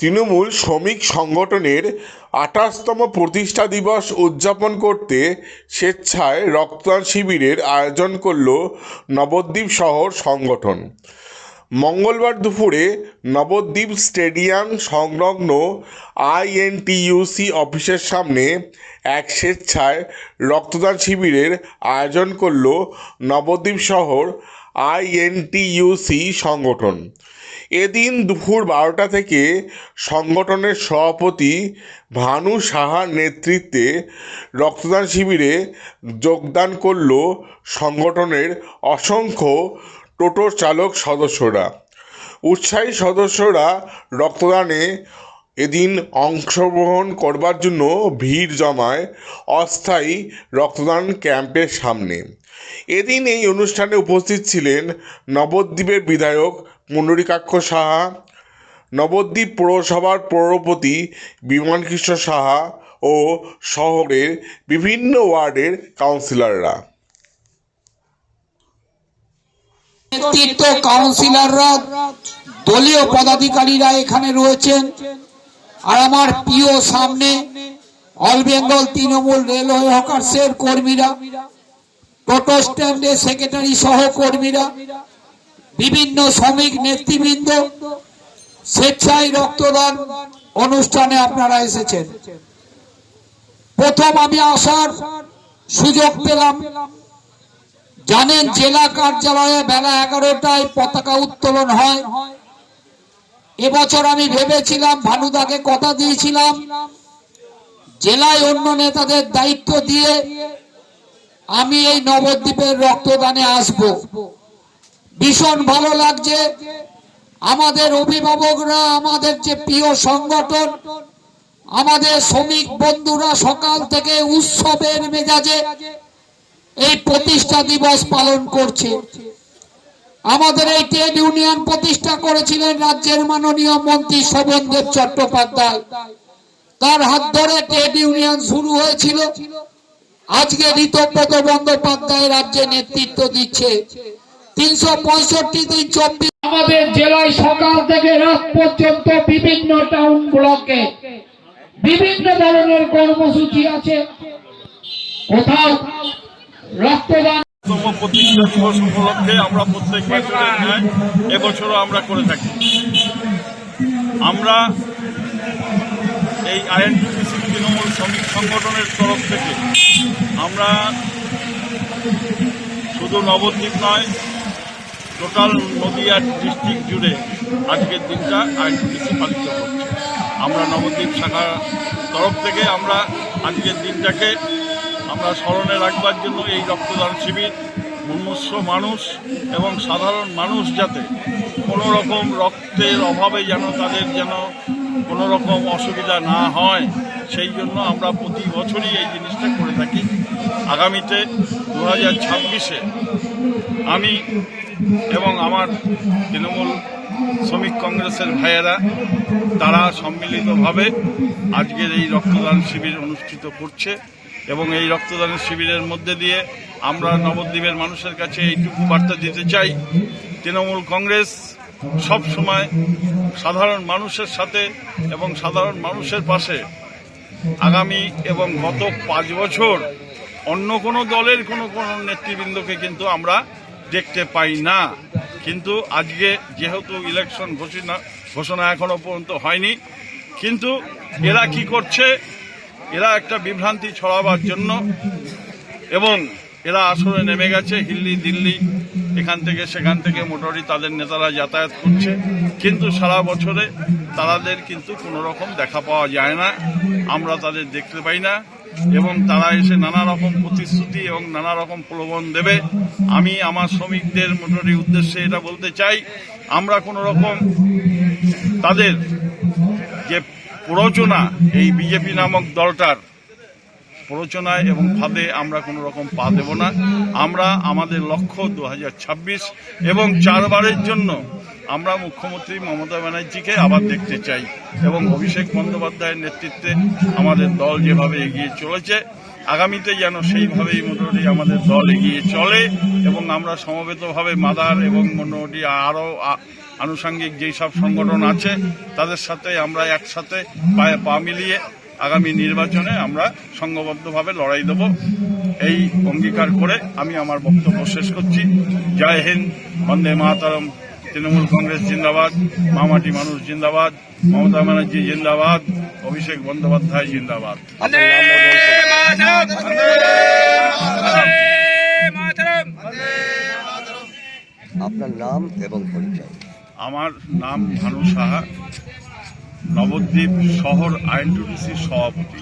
তৃণমূল শ্রমিক সংগঠনের আঠাশতম প্রতিষ্ঠা দিবস উদযাপন করতে স্বেচ্ছায় রক্তদান শিবিরের আয়োজন করল নবদ্বীপ শহর সংগঠন। মঙ্গলবার দুপুরে নবদ্বীপ স্টেডিয়াম সংলগ্ন আইএনটিইউসি অফিসের সামনে এক স্বেচ্ছায় রক্তদান শিবিরের আয়োজন করল নবদ্বীপ শহর আইএনটিইউসি সংগঠন। এদিন দুপুর বারোটা থেকে সংগঠনের সভাপতি ভানু সাহার নেতৃত্বে রক্তদান শিবিরে যোগদান করল সংগঠনের অসংখ্য টোটো চালক সদস্যরা। উৎসাহী সদস্যরা রক্তদানে এদিন অংশগ্রহণ করবার জন্য ভিড় জমায় অস্থায়ী রক্তদান ক্যাম্পের সামনে। এদিন এই অনুষ্ঠানে উপস্থিত ছিলেন নবদ্বীপের বিধায়ক পুণ্ডরীকাক্ষ সাহা, নবদ্বীপ পৌরসভার পৌরপতি বিমানকৃষ্ণ সাহা ও শহরের বিভিন্ন ওয়ার্ডের কাউন্সিলররা। কাউন্সিলররা, দলীয় পদাধিকারীরা এখানে রয়েছেন। আর আমার প্রিয় সামনে অল বেঙ্গল তৃণমূল রেলওয়ে হকার্সের কর্মীরা, টোটো স্ট্যান্ডের সেক্রেটারি সহ কর্মীরা, বিভিন্ন শ্রমিক নেতৃবৃন্দ, স্বেচ্ছায় রক্তদান অনুষ্ঠানে আপনারা এসেছেন। প্রথম আমি আসার সুযোগ পেলাম জানেন জেলা কার্যালয়ে বেলা এগারোটায় পতাকা উত্তোলন হয়। এবছর আমি ভেবেছিলাম, ভানুদাকে কথা দিয়েছিলাম। জেলায় অন্য নেতাদের দায়িত্ব দিয়ে আমি এই নবদ্বীপের রক্তদানে আসব। ভীষণ ভালো লাগছে। আমাদের অভিভাবকরা, আমাদের যে প্রিয় সংগঠন, আমাদের শ্রমিক বন্ধুরা সকাল থেকে উৎসবের মেজাজে এই প্রতিষ্ঠা দিবস পালন করছে। আমাদের এই ট্রেড ইউনিয়ন প্রতিষ্ঠা করেছিলেন রাজ্যের মাননীয় মন্ত্রী শোভনদেব চট্টোপাধ্যায়। তার হাত ধরে ট্রেড ইউনিয়ন শুরু হয়েছিল। আজকে ঋতব্রত বন্দ্যোপাধ্যায় রাজ্যে নেতৃত্ব দিচ্ছে। তিনশো পঁয়ষট্টি দিন চব্বিশ আমাদের জেলায় সকাল থেকে রাত পর্যন্ত বিভিন্ন টাউন ব্লকে বিভিন্ন ধরনের কর্মসূচি আছে। কোথাও রক্তদান তম প্রতিষ্ঠা দিবস উপলক্ষে আমরা প্রত্যেক বছরের ন্যায় এবছরও আমরা করে থাকি। আমরা এই আইএনটিপিসি তৃণমূল শ্রমিক সংগঠনের তরফ থেকে আমরা শুধু নবদ্বীপ নয়, টোটাল নদিয়া ডিস্ট্রিক্ট জুড়ে আজকের দিনটা আইএনটিপিসি পালিত করছে আমরা নবদ্বীপ শাখার তরফ থেকে আমরা আজকের দিনটাকে আমরা স্মরণে রাখবার জন্য এই রক্তদান শিবির মুমূর্ষ মানুষ এবং সাধারণ মানুষ যাতে কোনো রকম রক্তের অভাবে যেন তাদের যেন কোনো রকম অসুবিধা না হয়, সেই জন্য আমরা প্রতি বছরই এই জিনিসটা করে থাকি। আগামীতে দু হাজার ছাব্বিশে আমি এবং আমার তৃণমূল শ্রমিক কংগ্রেসের ভাইয়েরা তারা সম্মিলিতভাবে আজকের এই রক্তদান শিবির অনুষ্ঠিত করছে। এবং এই রক্তদানের শিবিরের মধ্যে দিয়ে আমরা নবদ্বীপের মানুষের কাছে এইটুকু বার্তা দিতে চাই। তৃণমূল কংগ্রেস সব সময় সাধারণ মানুষের সাথে এবং সাধারণ মানুষের পাশে। আগামী এবং গত পাঁচ বছর অন্য কোনো দলের কোনো কোনো নেতৃবৃন্দকে কিন্তু আমরা দেখতে পাই না। কিন্তু আজকে যেহেতু ইলেকশন ঘোষণা ঘোষণা এখনও পর্যন্ত হয়নি, কিন্তু এরা কি করছে? এরা একটা বিভ্রান্তি ছড়াবার জন্য এবং এরা আসলে নেমে গেছে, হিল্লি, দিল্লি, এখান থেকে সেখান থেকে মোটামুটি তাদের নেতারা যাতায়াত করছে। কিন্তু সারা বছরে তাদের কিন্তু কোনো রকম দেখা পাওয়া যায় না। আমরা তাদের দেখতে পাই না এবং তারা এসে নানা রকম প্রতিশ্রুতি এবং নানা রকম প্রলোভন দেবে। আমি আমার শ্রমিকদের মোটামুটি উদ্দেশ্যে এটা বলতে চাই, আমরা কোনো রকম তাদের যে প্ররোচনা এই বিজেপি নামক দলটার প্ররোচনায় এবং ফাঁদে আমরা কোনো রকম পা দেব না। আমরা আমাদের লক্ষ্য দু হাজার ছাব্বিশ এবং চারবারের জন্য আমরা মুখ্যমন্ত্রী মমতা ব্যানার্জিকে আবার দেখতে চাই এবং অভিষেক বন্দ্যোপাধ্যায়ের নেতৃত্বে আমাদের দল যেভাবে এগিয়ে চলেছে আগামীতে যেন সেইভাবেই মোটামুটি আমাদের দল এগিয়ে চলে এবং আমরা সমবেতভাবে মাদার এবং মোটামুটি আরও আনুষঙ্গিক যেই সব সংগঠন আছে, তাদের সাথে আমরা একসাথে পায়ে পা মিলিয়ে আগামী নির্বাচনে আমরা সংঘবদ্ধভাবে লড়াই দেব। এই অঙ্গীকার করে আমি আমার বক্তব্য শেষ করছি। জয় হিন্দ, বন্দে মাতারম। তৃণমূল কংগ্রেস জিন্দাবাদ মামাটি মানুষ জিন্দাবাদ মমতা ব্যানার্জি জিন্দাবাদ অভিষেক বন্দ্যোপাধ্যায় জিন্দাবাদ। আপনার নাম এবং পরিচয়। আমার নাম ভানু সাহা নবদ্বীপ শহর আইনটিসির সভাপতি।